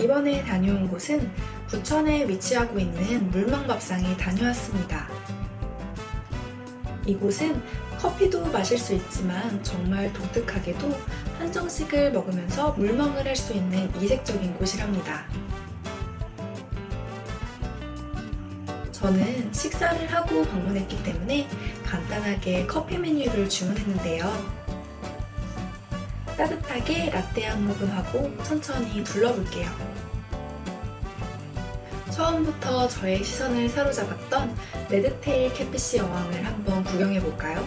이번에 다녀온 곳은 부천에 위치하고 있는 물망밥상에 다녀왔습니다. 이곳은 커피도 마실 수 있지만 정말 독특하게도 한정식을 먹으면서 물멍을 할 수 있는 이색적인 곳이랍니다. 저는 식사를 하고 방문했기 때문에 간단하게 커피 메뉴를 주문했는데요. 따뜻하게 라떼 한 모금 하고 천천히 둘러볼게요. 처음부터 저의 시선을 사로잡았던 레드테일 캐피시 어항을 한번 구경해 볼까요?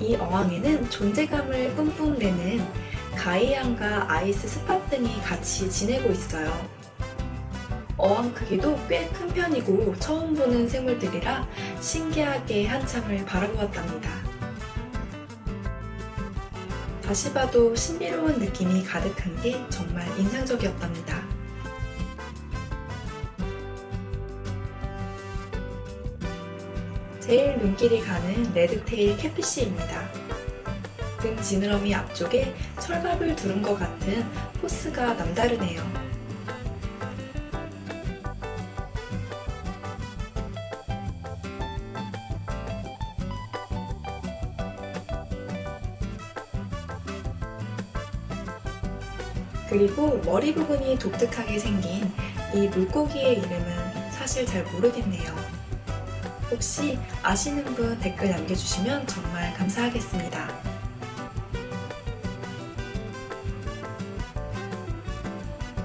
이 어항에는 존재감을 뿜뿜 내는 가이안과 아이스 스팟 등이 같이 지내고 있어요. 어항 크기도 꽤 큰 편이고 처음 보는 생물들이라 신기하게 한참을 바라보았답니다. 다시 봐도 신비로운 느낌이 가득한 게 정말 인상적이었답니다. 제일 눈길이 가는 레드테일 캐피시입니다. 등 지느러미 앞쪽에 철갑을 두른 것 같은 포스가 남다르네요. 그리고 머리 부분이 독특하게 생긴 이 물고기의 이름은 사실 잘 모르겠네요. 혹시 아시는 분 댓글 남겨주시면 정말 감사하겠습니다.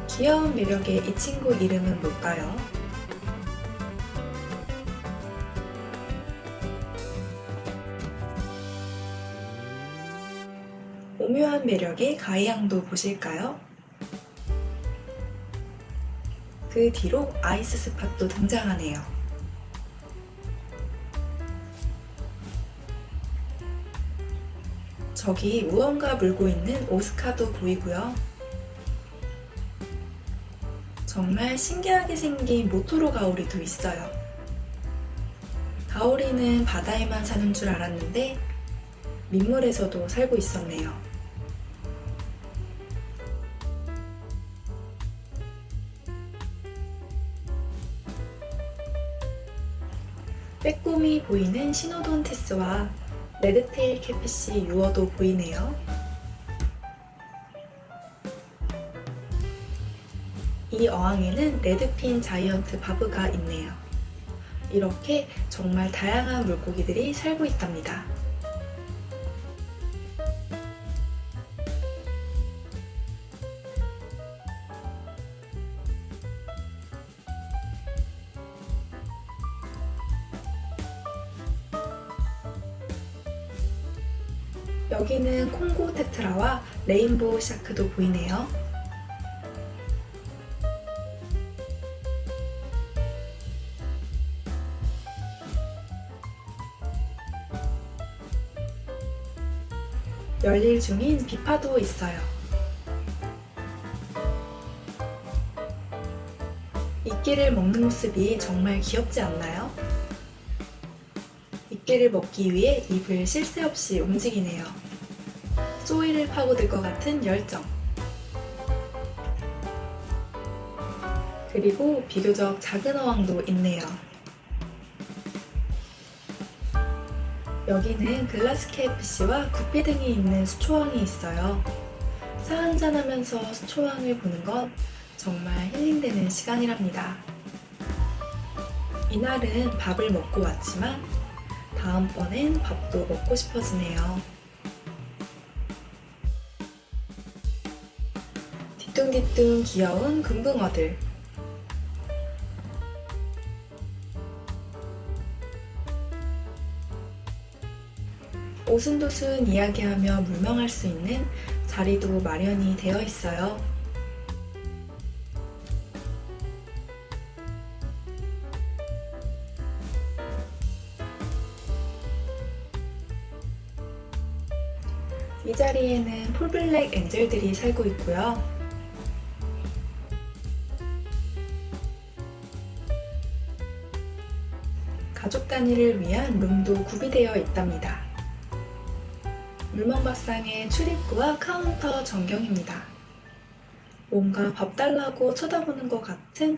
귀여운 매력의 이 친구 이름은 뭘까요? 오묘한 매력의 가이양도 보실까요? 그 뒤로 아이스 스팟도 등장하네요. 저기 무언가 물고 있는 오스카도 보이고요. 정말 신기하게 생긴 모토로 가오리도 있어요. 가오리는 바다에만 사는 줄 알았는데 민물에서도 살고 있었네요. 빼꼼히 보이는 시노돈티스와 레드테일 캐피시 유어도 보이네요. 이 어항에는 레드핀 자이언트 바브가 있네요. 이렇게 정말 다양한 물고기들이 살고 있답니다. 여기는 콩고 테트라와 레인보우 샤크도 보이네요. 열일 중인 비파도 있어요. 이끼를 먹는 모습이 정말 귀엽지 않나요? 이끼를 먹기 위해 입을 쉴 새 없이 움직이네요. 소이를 파고들 것 같은 열정. 그리고 비교적 작은 어항도 있네요. 여기는 글라스 케이프씨와 구피 등이 있는 수초왕이 있어요. 차 한잔하면서 수초왕을 보는 건 정말 힐링되는 시간이랍니다. 이날은 밥을 먹고 왔지만 다음번엔 밥도 먹고 싶어지네요. 뒤뚱뒤뚱 귀여운 금붕어들. 오순도순 이야기하며 물멍할 수 있는 자리도 마련이 되어 있어요. 이 자리에는 폴블랙 엔젤들이 살고 있고요. 가족 단위를 위한 룸도 구비되어 있답니다. 물멍밥상의 출입구와 카운터 전경입니다. 뭔가 밥 달라고 쳐다보는 것 같은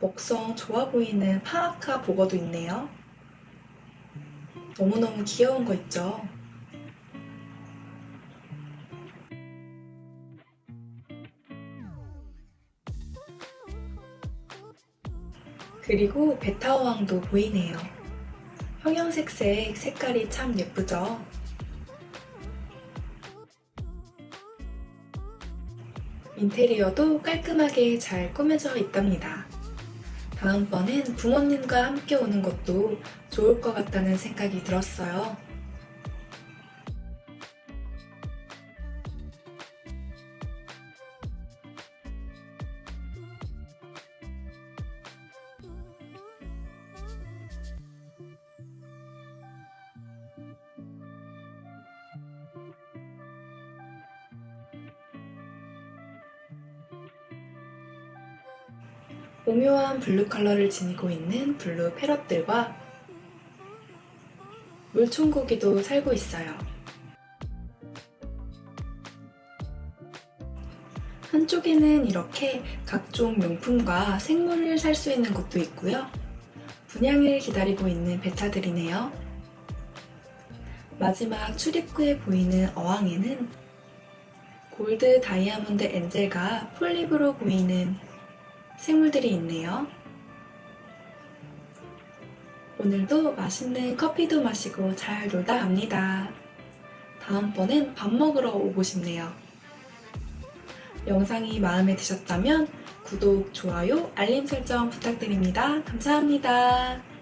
먹성 좋아 보이는 파아카 보거도 있네요. 너무너무 귀여운 거 있죠? 그리고 베타어왕도 보이네요. 형형색색 색깔이 참 예쁘죠? 인테리어도 깔끔하게 잘 꾸며져 있답니다. 다음번엔 부모님과 함께 오는 것도 좋을 것 같다는 생각이 들었어요. 오묘한 블루 컬러를 지니고 있는 블루 패럿들과 물총고기도 살고 있어요. 한쪽에는 이렇게 각종 명품과 생물을 살 수 있는 곳도 있고요. 분양을 기다리고 있는 베타들이네요. 마지막 출입구에 보이는 어항에는 골드 다이아몬드 엔젤과 폴립으로 보이는 생물들이 있네요. 오늘도 맛있는 커피도 마시고 잘 놀다 갑니다. 다음번엔 밥 먹으러 오고 싶네요. 영상이 마음에 드셨다면 구독, 좋아요, 알림 설정 부탁드립니다. 감사합니다.